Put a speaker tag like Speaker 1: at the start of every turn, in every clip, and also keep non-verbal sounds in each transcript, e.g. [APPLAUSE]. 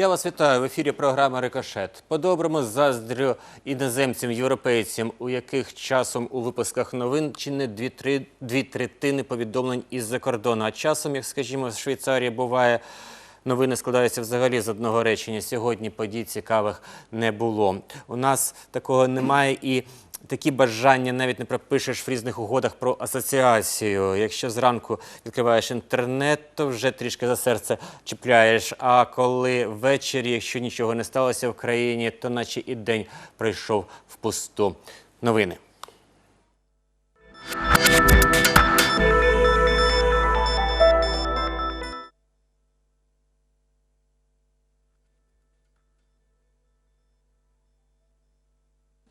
Speaker 1: Я вас вітаю в ефірі програми Рикошет. По-доброму заздрю іноземцям, європейцям, у яких часом у випусках новин чи не дві, третини повідомлень із-за кордону. А часом, як скажімо, в Швейцарії буває. Новини складаються взагалі з одного речення. Сьогодні подій цікавих не було. У нас такого немає і такі бажання навіть не пропишеш в різних угодах про асоціацію. Якщо зранку відкриваєш інтернет, то вже трішки за серце чіпляєш. А коли ввечері, якщо нічого не сталося в країні, то наче і день пройшов впусту. Новини.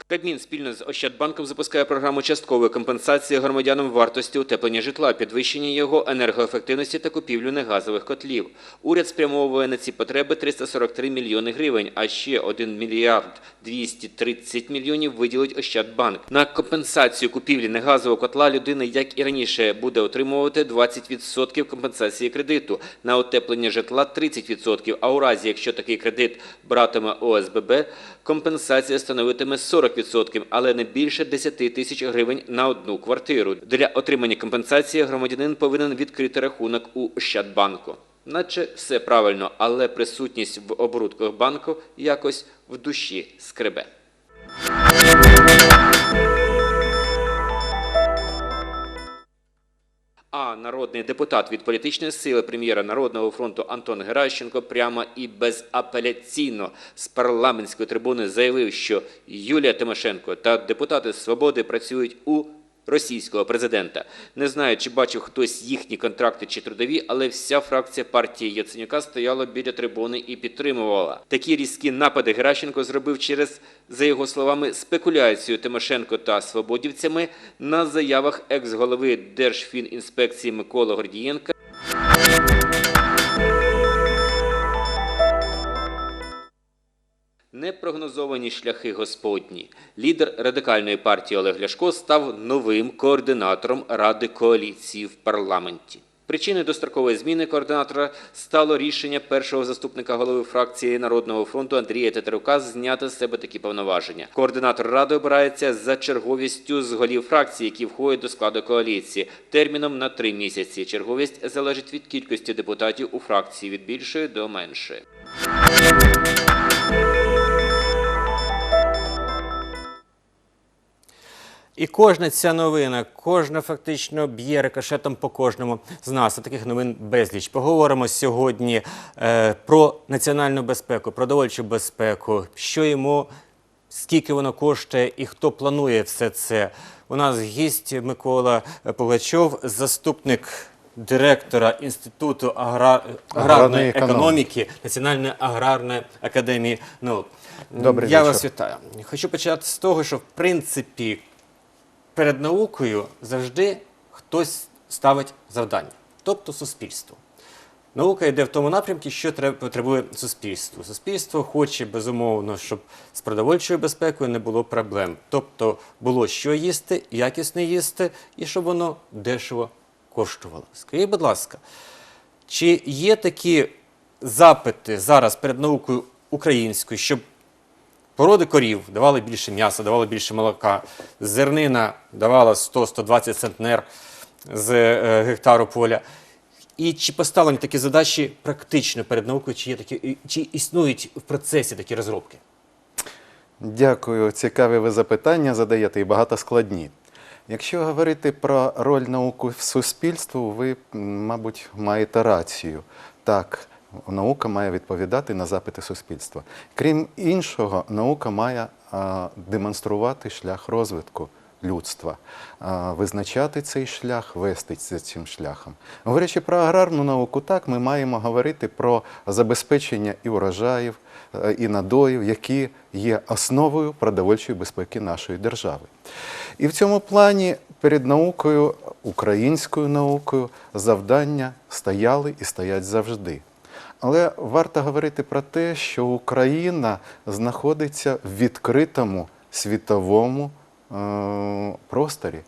Speaker 1: Кабмін спільно з Ощадбанком запускає програму часткової компенсації громадянам вартості утеплення житла, підвищення його енергоефективності та купівлю негазових котлів. Уряд спрямовує на ці потреби 343 мільйони гривень, а ще 1 мільярд 230 мільйонів виділить Ощадбанк. На компенсацію купівлі негазового котла людина, як і раніше, буде отримувати 20% компенсації кредиту, на утеплення житла 30%, а у разі, якщо такий кредит братиме ОСББ, компенсація становитиме 40%, але не більше 10 тисяч гривень на одну квартиру. Для отримання компенсації громадянин повинен відкрити рахунок у Ощадбанку. Наче все правильно, але присутність в оборудках банку якось в душі скребе. А народний депутат від політичної сили прем'єра Народного фронту Антон Геращенко прямо і безапеляційно з парламентської трибуни заявив, що Юлія Тимошенко та депутати Свободи працюють у російського президента. Не знаю, чи бачив хтось їхні контракти чи трудові, але вся фракція партії Яценюка стояла біля трибуни і підтримувала. Такі різкі напади Геращенко зробив через, за його словами, спекуляцію Тимошенко та свободівцями на заявах екс-голови Держфінінспекції Миколи Гордієнка. Непрогнозовані шляхи Господні. Лідер радикальної партії Олег Ляшко став новим координатором Ради коаліції в парламенті. Причиною дострокової зміни координатора стало рішення першого заступника голови фракції Народного фронту Андрія Тетерука зняти з себе такі повноваження. Координатор ради обирається за черговістю з голів фракції, які входять до складу коаліції, терміном на три місяці. Черговість залежить від кількості депутатів у фракції від більшої до меншої. І кожна ця новина, кожна фактично б'є рикошетом по кожному з нас. А таких новин безліч. Поговоримо сьогодні е, про національну безпеку, продовольчу безпеку, що йому, скільки воно коштує і хто планує все це. У нас гість Микола Пугачов, заступник директора Інституту агра... аграрної
Speaker 2: економіки.
Speaker 1: економіки Національної аграрної академії наук.
Speaker 2: Добрий
Speaker 1: Я
Speaker 2: вечір.
Speaker 1: вас вітаю. Хочу почати з того, що в принципі перед наукою завжди хтось ставить завдання, тобто суспільство. Наука йде в тому напрямку, що потребує суспільство. Суспільство хоче, безумовно, щоб з продовольчою безпекою не було проблем. Тобто було що їсти, якісно їсти, і щоб воно дешево коштувало. Скажіть, будь ласка, чи є такі запити зараз перед наукою українською, щоб Породи корів давали більше м'яса, давали більше молока. Зернина давала 100-120 центнер з е, гектару поля. І чи поставлені такі задачі практично перед наукою, чи є такі, чи існують в процесі такі розробки?
Speaker 2: Дякую, цікаві ви запитання задаєте і багато складні. Якщо говорити про роль науки в суспільству, ви, мабуть, маєте рацію. Так, наука має відповідати на запити суспільства. Крім іншого, наука має демонструвати шлях розвитку людства, визначати цей шлях, вести цим шляхом. Говорячи про аграрну науку, так ми маємо говорити про забезпечення і урожаїв, е, і надоїв, які є основою продовольчої безпеки нашої держави. І в цьому плані перед наукою, українською наукою, завдання стояли і стоять завжди. Але варто говорити про те, що Україна знаходиться в відкритому світовому е, просторі.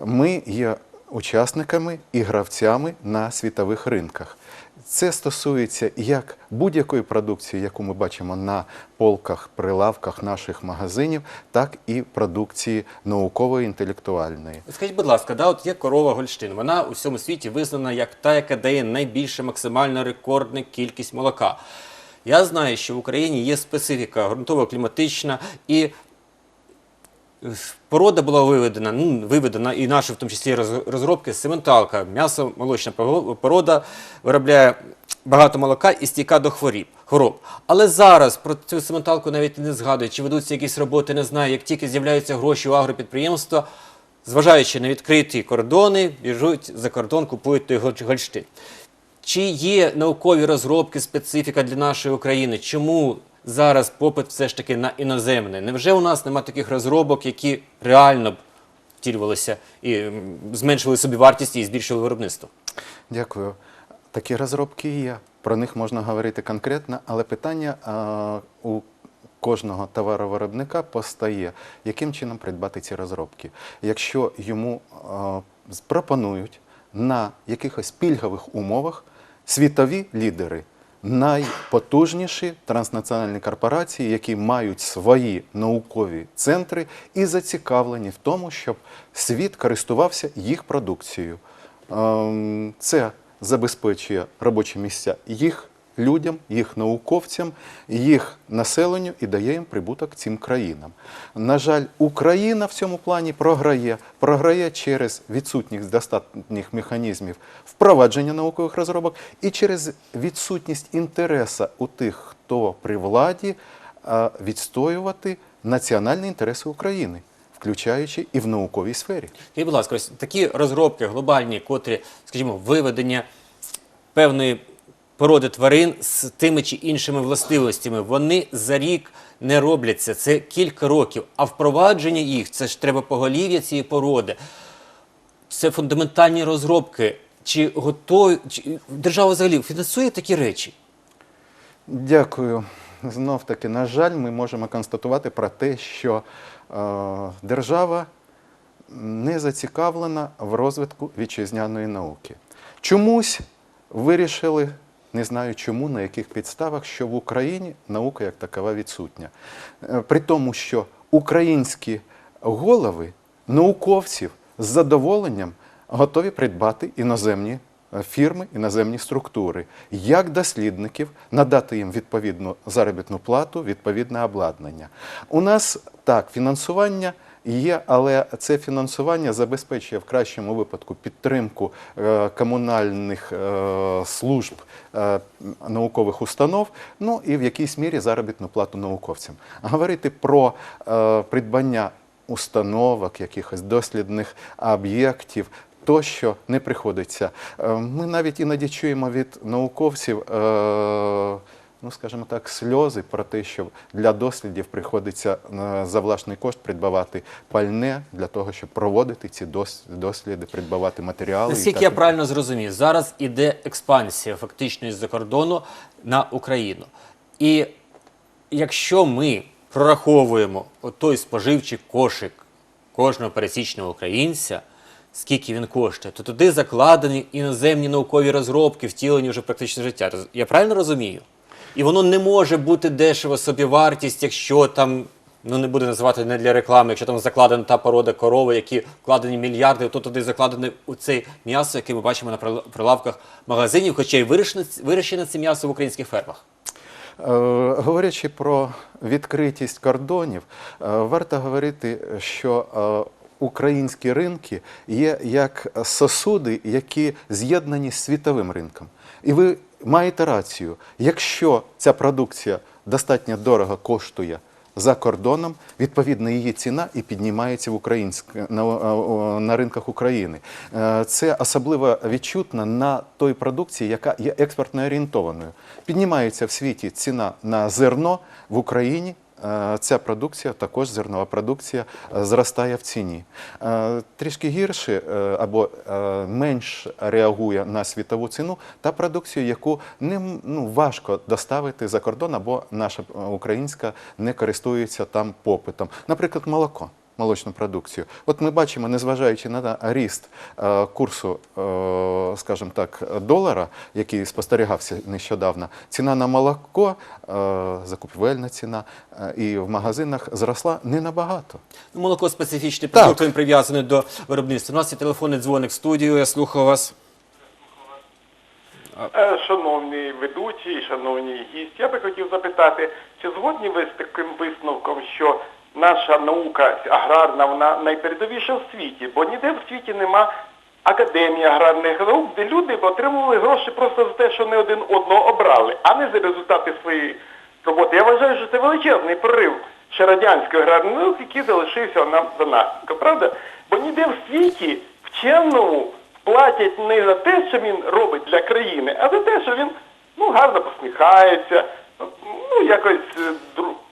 Speaker 2: Ми є учасниками і гравцями на світових ринках. Це стосується як будь-якої продукції, яку ми бачимо на полках, прилавках наших магазинів, так і продукції наукової інтелектуальної.
Speaker 1: Скажіть, будь ласка, да, от є корова Гольштин. Вона у всьому світі визнана як та, яка дає найбільше максимально рекордну кількість молока. Я знаю, що в Україні є специфіка ґрунтово-кліматична і порода була виведена, ну, виведена і наші, в тому числі розробки, сементалка, м'ясо-молочна порода виробляє багато молока і стійка до хворіб, хвороб. Але зараз про цю сементалку навіть не згадують, чи ведуться якісь роботи, не знаю. Як тільки з'являються гроші у агропідприємства, зважаючи на відкриті кордони, біжуть за кордон, купують той Гольш- Гольштин. Чи є наукові розробки, специфіка для нашої України? Чому зараз попит все ж таки на іноземне? Невже у нас нема таких розробок, які реально б втілювалися і м, зменшували собі вартість і збільшили виробництво?
Speaker 2: Дякую. Такі розробки є. Про них можна говорити конкретно, але питання у кожного товаровиробника постає, яким чином придбати ці розробки. Якщо йому а, пропонують на якихось пільгових умовах світові лідери, найпотужніші транснаціональні корпорації, які мають свої наукові центри і зацікавлені в тому, щоб світ користувався їх продукцією. Ем, Це забезпечує робочі місця їх людям, їх науковцям, їх населенню і дає їм прибуток цим країнам. На жаль, Україна в цьому плані програє, програє через відсутність достатніх механізмів впровадження наукових розробок і через відсутність інтересу у тих, хто при владі, відстоювати національні інтереси України, включаючи і в науковій сфері.
Speaker 1: Скажіть, будь ласка, ось такі розробки глобальні, котрі, скажімо, виведення певної породи тварин з тими чи іншими властивостями, вони за рік не робляться. Це кілька років. А впровадження їх це ж треба поголів'я цієї породи. Це фундаментальні розробки. Чи готові чи держава взагалі фінансує такі речі?
Speaker 2: Дякую. Знов таки, на жаль, ми можемо констатувати про те, що е, держава не зацікавлена в розвитку вітчизняної науки. Чомусь вирішили, не знаю чому, на яких підставах, що в Україні наука як такова відсутня. Е, При тому, що українські голови науковців з задоволенням готові придбати іноземні е, фірми, іноземні структури, як дослідників, надати їм відповідну заробітну плату, відповідне обладнання. У нас так, фінансування є, але це фінансування забезпечує в кращому випадку підтримку е, комунальних е, служб е, наукових установ, ну і в якійсь мірі заробітну плату науковцям. Говорити про придбання установок, якихось дослідних об'єктів. Тощо не приходиться. Ми навіть іноді чуємо від науковців, ну скажімо так, сльози про те, що для дослідів приходиться е, за власний кошт придбавати пальне для того, щоб проводити ці дос- досліди, придбавати матеріали.
Speaker 1: Наскільки я правильно зрозумів, зараз іде експансія фактично із-за кордону на Україну. І якщо ми прораховуємо той споживчий кошик кожного пересічного українця, скільки він коштує, то туди закладені іноземні наукові розробки, втілені вже в практичне життя. Я правильно розумію? І воно не може бути дешево собівартість, якщо там. Ну, не буду називати не для реклами, якщо там закладена та порода корови, які вкладені мільярди, то туди закладене у це м'ясо, яке ми бачимо на прилавках магазинів, хоча й вирощене, вирощене це м'ясо в українських фермах.
Speaker 2: Е, Говорячи про відкритість кордонів, е, варто говорити, що е, українські ринки є як сосуди, які з'єднані з світовим ринком. І ви маєте рацію, якщо ця продукція достатньо дорого коштує за кордоном, відповідно її ціна і піднімається в українськ, на, на ринках України. Е, Це особливо відчутно на той продукції, яка є експортно орієнтованою. Піднімається в світі ціна на зерно в Україні. Е, Ця продукція, також зернова продукція, е, зростає в ціні. Е, Трішки гірше або менш реагує на світову ціну та продукцію, яку не ну, важко доставити за кордон, або наша українська не користується там попитом. Наприклад, молоко. Молочну продукцію. От ми бачимо, незважаючи на ріст е, курсу, е, скажімо так, долара, який спостерігався нещодавно, ціна на молоко, е, закупівельна ціна і в магазинах зросла не набагато.
Speaker 3: Ну, молоко специфічний продукт, він прив'язаний до виробництва. У нас є телефонний дзвоник в студію, я слухаю вас.
Speaker 4: Шановні ведучі, шановні гість, я би хотів запитати, чи згодні ви з таким висновком, що наша наука аграрна, вона найпередовіша в світі, бо ніде в світі нема академії аграрних наук, де люди отримували гроші просто за те, що не один одного обрали, а не за результати своєї роботи. Я вважаю, що це величезний прорив ще радянської аграрної науки, який залишився нам за наслідком. Правда? Бо ніде в світі вченому платять не за те, що він робить для країни, а за те, що він ну, гарно посміхається, ну, якось е,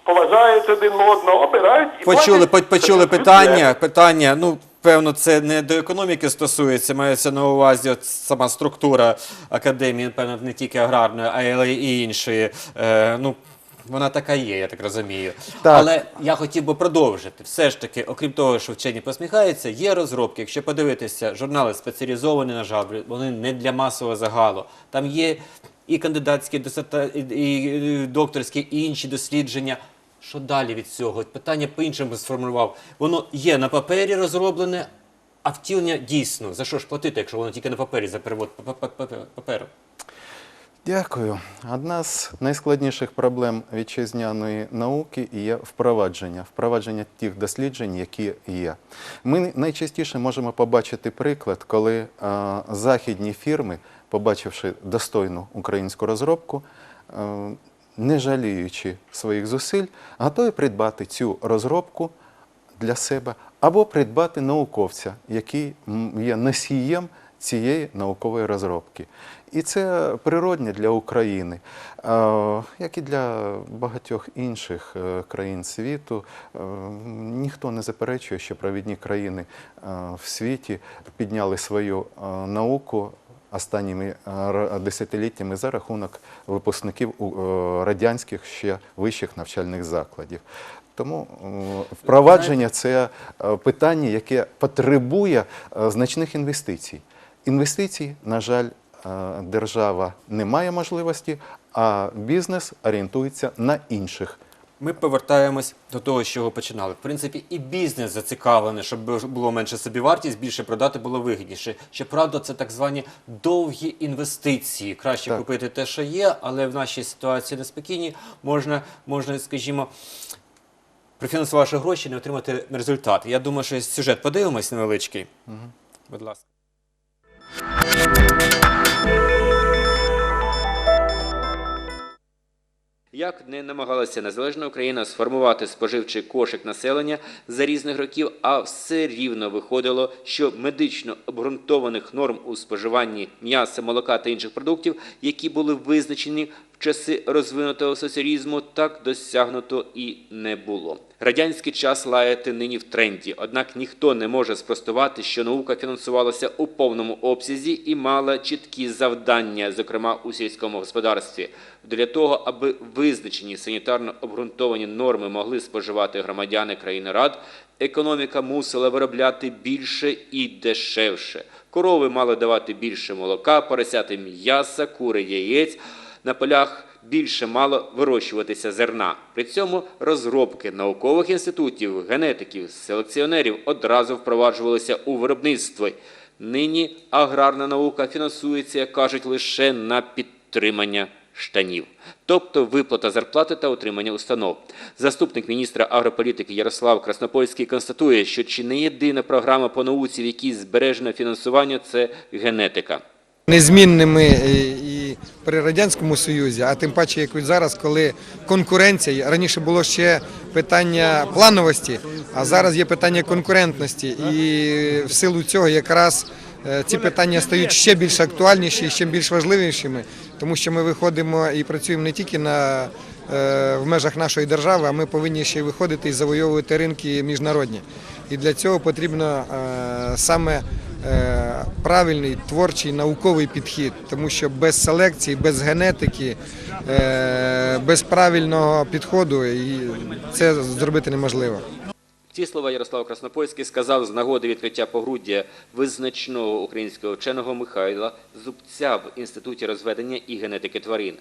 Speaker 4: поважають один одного, обирають і
Speaker 3: Почули,
Speaker 4: платять
Speaker 3: почули питання. Питання, ну, певно, це не до економіки стосується, мається на увазі от сама структура академії, певно, не тільки аграрної, а й іншої. Е, ну, вона така є, я так розумію.
Speaker 2: Так.
Speaker 3: Але я хотів би продовжити. Все ж таки, окрім того, що вчені посміхаються, є розробки. Якщо подивитися, журнали спеціалізовані, на жаль, вони не для масового загалу. Там є і кандидатські, і докторські, і інші дослідження. Що далі від цього? Питання по-іншому сформулював. Воно є на папері розроблене, а втілення дійсно. За що ж платити, якщо воно тільки на папері за перевод па- па- па- паперу?
Speaker 2: Дякую. Одна з найскладніших проблем вітчизняної науки є впровадження, впровадження тих досліджень, які є. Ми найчастіше можемо побачити приклад, коли е, західні фірми, побачивши достойну українську розробку, е, не жаліючи своїх зусиль, готові придбати цю розробку для себе або придбати науковця, який є носієм цієї наукової розробки. І це природне для України, як і для багатьох інших е, країн світу. Е, Ніхто не заперечує, що провідні країни е, в світі підняли свою науку останніми е, десятиліттями за рахунок випускників е, радянських ще вищих навчальних закладів. Тому е, впровадження це питання, яке потребує значних інвестицій. Інвестицій, на жаль, держава не має можливості, а бізнес орієнтується на інших.
Speaker 3: Ми повертаємось до того, з чого починали. В принципі, і бізнес зацікавлений, щоб було менше собівартість, більше продати було вигідніше. Щоправда, це так звані довгі інвестиції. Краще
Speaker 2: Так.
Speaker 3: купити те, що є, але в нашій ситуації неспокійній можна, можна, скажімо, профінансувавши гроші, не отримати результат. Я думаю, що сюжет подивимось невеличкий. Будь ласка.
Speaker 1: Як не намагалася незалежна Україна сформувати споживчий кошик населення за різних років, а все рівно виходило, що медично обґрунтованих норм у споживанні м'яса, молока та інших продуктів, які були визначені часи розвинутого соціалізму, так досягнуто і не було. Радянський час лаяти нині в тренді, однак ніхто не може спростувати, що наука фінансувалася у повному обсязі і мала чіткі завдання, зокрема у сільському господарстві. Для того, аби визначені санітарно обґрунтовані норми могли споживати громадяни країни Рад, економіка мусила виробляти більше і дешевше. Корови мали давати більше молока, поросяти м'яса, кури яєць. На полях більше мало вирощуватися зерна. При цьому розробки наукових інститутів, генетиків, селекціонерів одразу впроваджувалися у виробництво. Нині аграрна наука фінансується, як кажуть, лише на підтримання штанів, тобто виплата зарплати та утримання установ. Заступник міністра агрополітики Ярослав Краснопольський констатує, що чи не єдина програма по науці, в якій збережено фінансування, це генетика.
Speaker 5: незмінними при радянському союзі, а тим паче, як зараз, коли конкуренція раніше було ще питання плановості, а зараз є питання конкурентності, і в силу цього якраз е, ці питання стають ще більш актуальніші, і ще більш важливішими, тому що ми виходимо і працюємо не тільки на е, в межах нашої держави, а ми повинні ще й виходити і завойовувати ринки міжнародні. І для цього потрібно е, саме правильний творчий науковий підхід, тому що без селекції, без генетики, е, без правильного підходу це зробити неможливо.
Speaker 1: Ці слова Ярослав Краснопольський сказав з нагоди відкриття погруддя визначного українського вченого Михайла Зубця в Інституті розведення і генетики тварин.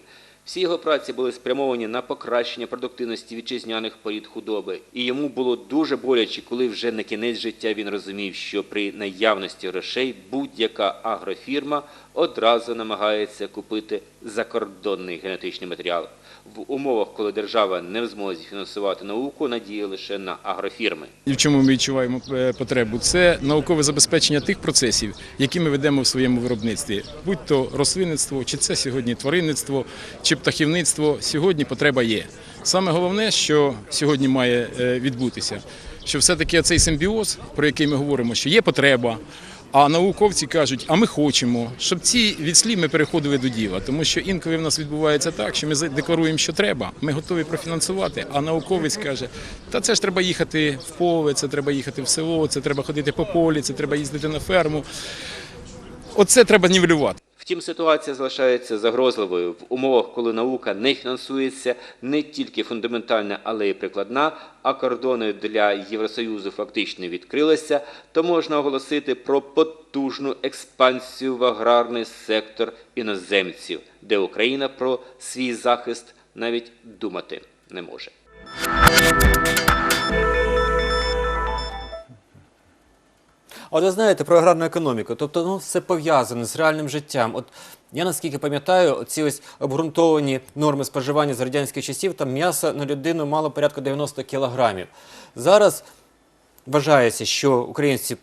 Speaker 1: Всі його праці були спрямовані на покращення продуктивності вітчизняних порід худоби, і йому було дуже боляче, коли вже на кінець життя він розумів, що при наявності грошей будь-яка агрофірма одразу намагається купити закордонний генетичний матеріал. В умовах, коли держава не в змозі фінансувати науку, надія лише на агрофірми.
Speaker 6: І в чому ми відчуваємо е, потребу? Це наукове забезпечення тих процесів, які ми ведемо в своєму виробництві, будь то рослинництво, чи це сьогодні тваринництво, чи птахівництво. Сьогодні потреба є. Саме головне, що сьогодні має е, відбутися, що все-таки цей симбіоз, про який ми говоримо, що є потреба. А науковці кажуть, а ми хочемо, щоб ці від слів ми переходили до діла. Тому що інколи в нас відбувається так, що ми декларуємо, що треба, ми готові профінансувати, а науковець каже, та це ж треба їхати в поле, це треба їхати в село, це треба ходити по полі, це треба їздити на ферму. Оце треба нівелювати.
Speaker 1: Втім, ситуація залишається загрозливою в умовах, коли наука не фінансується не тільки фундаментальна, але й прикладна, а кордони для Євросоюзу фактично відкрилися, то можна оголосити про потужну експансію в аграрний сектор іноземців, де Україна про свій захист навіть думати не може.
Speaker 3: Ви знаєте про аграрну економіку, тобто ну, все пов'язане з реальним життям. От я наскільки пам'ятаю, ці ось обґрунтовані норми споживання з радянських часів, там м'ясо на людину мало порядку 90 кілограмів. Зараз вважається, що українці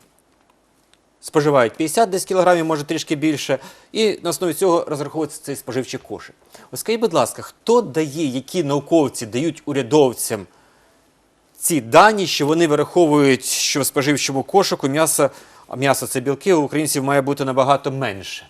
Speaker 3: споживають 50 десь кілограмів, може трішки більше, і на основі цього розраховується цей споживчий кошик. Ось скажіть, будь ласка, хто дає, які науковці дають урядовцям ці дані, що вони вираховують, що в споживчому кошику м'ясо, м'ясо це білки, у українців має бути набагато менше.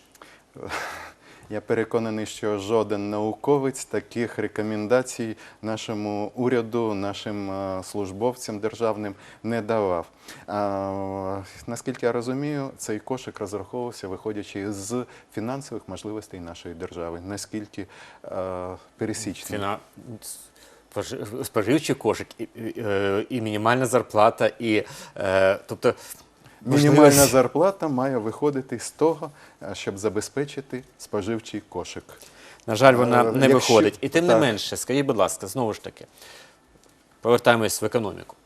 Speaker 2: Я переконаний, що жоден науковець таких рекомендацій нашому уряду, нашим е, службовцям державним не давав. А, Наскільки я розумію, цей кошик розраховувався, виходячи з фінансових можливостей нашої держави. Наскільки е, пересічний.
Speaker 3: Спожи- споживчий кошик, і, і, е, мінімальна зарплата, і е, тобто
Speaker 2: Мінімальна зарплата має виходити з того, е, щоб забезпечити споживчий кошик.
Speaker 3: На жаль, вона
Speaker 2: Е,
Speaker 3: не
Speaker 2: якщо-
Speaker 3: виходить. І тим не
Speaker 2: так.
Speaker 3: менше, скажіть, будь ласка, знову ж таки, повертаємось в економіку.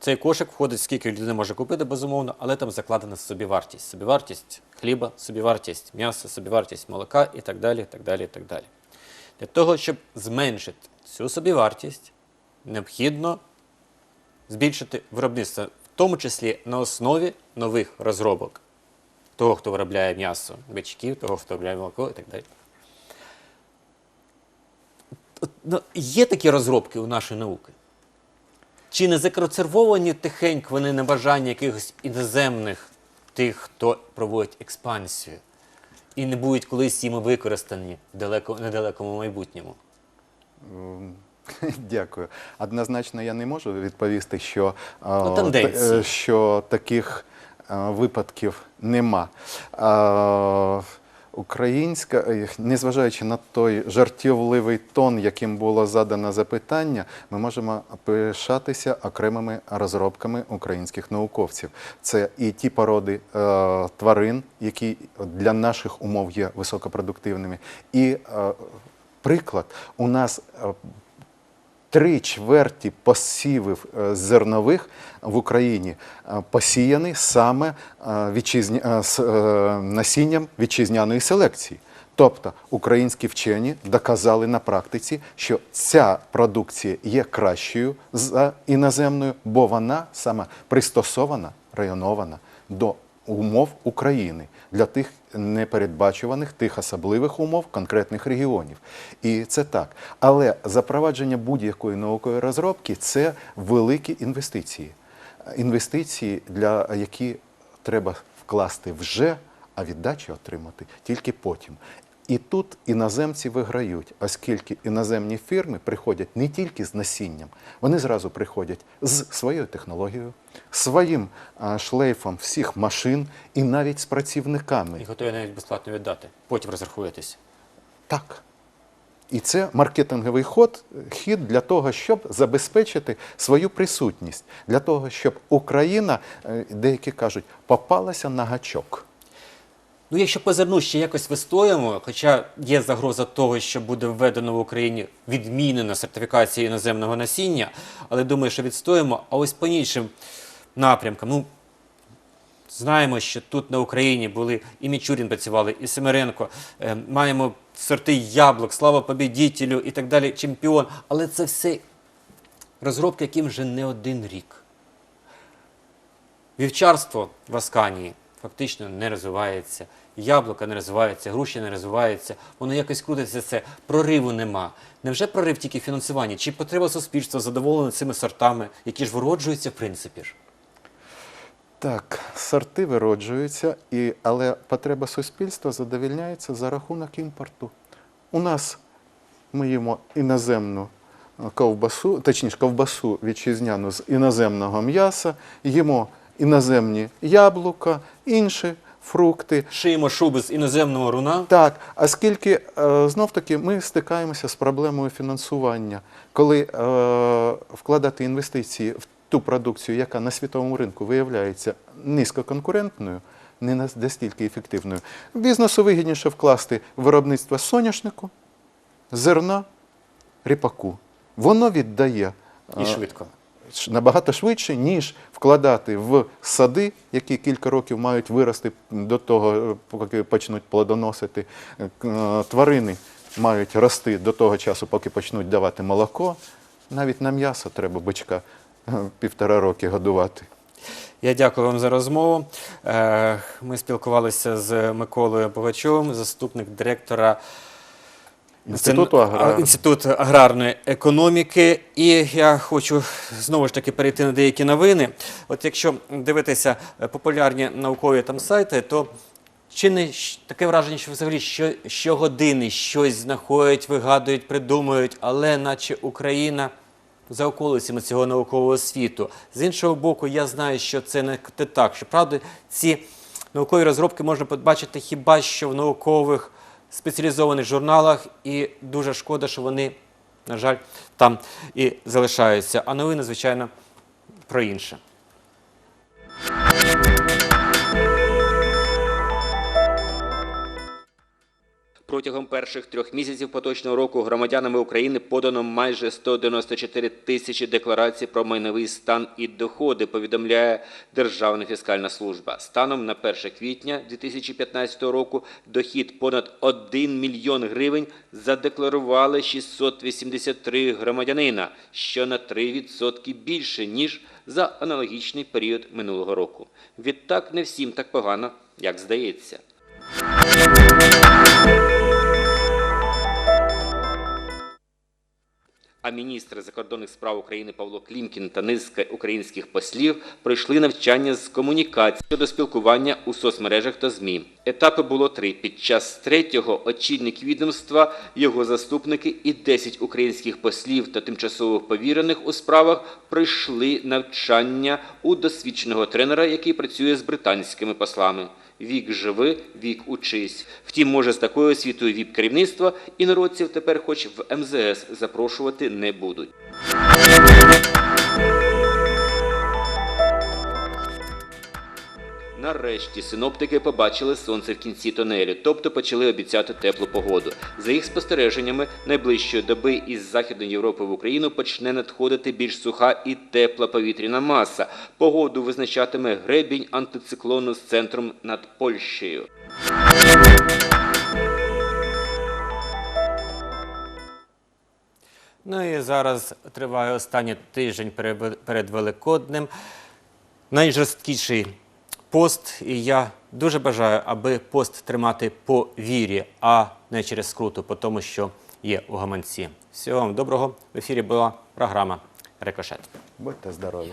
Speaker 3: Цей кошик входить, скільки людина може купити, безумовно, але там закладена собівартість. Собівартість хліба, собівартість м'яса, собівартість молока і так далі. і так далі, і так далі. Для того, щоб зменшити цю собівартість, необхідно збільшити виробництво, в тому числі на основі нових розробок того, хто виробляє м'ясо бичків, того, хто виробляє молоко і так далі. Ну, є такі розробки у нашої науки? Чи не законсервовані тихенько вони на бажання якихось іноземних тих, хто проводить експансію, і не будуть колись їм використані в далеко, недалекому майбутньому? [LAUGHS]
Speaker 2: Дякую. Однозначно я не можу відповісти, що,
Speaker 3: Ну, тенденції.
Speaker 2: е, що таких випадків нема. Українська, е, незважаючи на той жартівливий тон, яким було задано запитання, ми можемо пишатися окремими розробками українських науковців. Це і ті породи е, тварин, які для наших умов є високопродуктивними, і е, приклад у нас. Три чверті посівів е, зернових в Україні е, посіяні саме е, вітчизня... насінням вітчизняної селекції. Тобто українські вчені доказали на практиці, що ця продукція є кращою за іноземною, бо вона саме пристосована, районована до умов України для тих непередбачуваних, тих особливих умов конкретних регіонів. І це так. Але запровадження будь-якої наукової розробки це великі інвестиції. Інвестиції, для які треба вкласти вже, а віддачі отримати тільки потім. І тут іноземці виграють, оскільки іноземні фірми приходять не тільки з насінням, вони зразу приходять з своєю технологією, своїм шлейфом всіх машин і навіть з працівниками.
Speaker 3: І готові навіть безплатно віддати. Потім розрахуєтесь.
Speaker 2: Так. І це маркетинговий ход, хід для того, щоб забезпечити свою присутність, для того, щоб Україна, е, деякі кажуть, попалася на гачок.
Speaker 3: Ну, якщо позирну ще якось вистоїмо, хоча є загроза того, що буде введено в Україні відмінена сертифікація іноземного насіння, але думаю, що відстоїмо. А ось по іншим напрямкам, ну знаємо, що тут на Україні були і Мічурін працювали, і Семеренко. Е, маємо сорти яблук, слава побідітелю і так далі, чемпіон. Але це все розробки, яким вже не один рік. Вівчарство в Асканії фактично не розвивається, яблука не розвиваються, груші не розвиваються, воно якось крутиться це, прориву нема. Невже прорив тільки в фінансуванні? Чи потреба суспільства задоволена цими сортами, які ж вроджуються в принципі ж?
Speaker 2: Так, сорти вироджуються, і, але потреба суспільства задовільняється за рахунок імпорту. У нас ми їмо іноземну е, ковбасу, точніше ковбасу вітчизняну з іноземного м'яса, їмо іноземні яблука, інші фрукти.
Speaker 3: Шиємо шуби з іноземного руна.
Speaker 2: Так, оскільки е, знов таки ми стикаємося з проблемою фінансування, коли е, вкладати інвестиції в ту продукцію, яка на світовому ринку виявляється низькоконкурентною, не настільки ефективною, бізнесу вигідніше вкласти виробництво соняшнику, зерна, ріпаку. Воно віддає
Speaker 3: І
Speaker 2: е,
Speaker 3: швидко.
Speaker 2: Набагато швидше, ніж вкладати в сади, які кілька років мають вирости до того, е, поки почнуть плодоносити. Е, е, Тварини мають рости до того часу, поки почнуть давати молоко. Навіть на м'ясо треба бичка півтора роки годувати.
Speaker 3: Я дякую вам за розмову. Ми спілкувалися з Миколою Богачовим, заступник директора
Speaker 2: Інституту аграрної.
Speaker 3: а, Інституту аграрної економіки. І я хочу знову ж таки перейти на деякі новини. От якщо дивитися е, популярні наукові там сайти, то чи не таке враження, що взагалі що, щогодини щось знаходять, вигадують, придумують, але наче Україна за околицями цього наукового світу. З іншого боку, я знаю, що це не так. Що правда, ці наукові розробки можна побачити хіба що в наукових спеціалізованих журналах, і дуже шкода, що вони, на жаль, там і залишаються. А новини, звичайно, про інше.
Speaker 1: Протягом перших трьох місяців поточного року громадянами України подано майже 194 тисячі декларацій про майновий стан і доходи, повідомляє Державна фіскальна служба. Станом на 1 квітня 2015 року дохід понад 1 мільйон гривень задекларували 683 громадянина, що на 3% більше, ніж за аналогічний період минулого року. Відтак не всім так погано, як здається. А міністр закордонних справ України Павло Клімкін та низка українських послів пройшли навчання з комунікації щодо спілкування у соцмережах та ЗМІ. Етапи було три. Під час третього очільник відомства, його заступники і 10 українських послів та тимчасових повірених у справах пройшли навчання у досвідченого тренера, який працює з британськими послами. Вік живи, вік учись. Втім, може, з такою освітою віп керівництва інородців тепер хоч в МЗС запрошувати не будуть. Нарешті синоптики побачили сонце в кінці тунелю, тобто почали обіцяти теплу погоду. За їх спостереженнями, найближчої доби із Західної Європи в Україну почне надходити більш суха і тепла повітряна маса. Погоду визначатиме гребінь антициклону з центром над Польщею.
Speaker 3: Ну і зараз триває останній тиждень перед Великоднем. Найжорсткіший пост, і я дуже бажаю, аби пост тримати по вірі, а не через скруту, по тому, що є у гаманці. Всього вам доброго. В ефірі була програма Рикошет.
Speaker 2: Будьте здорові!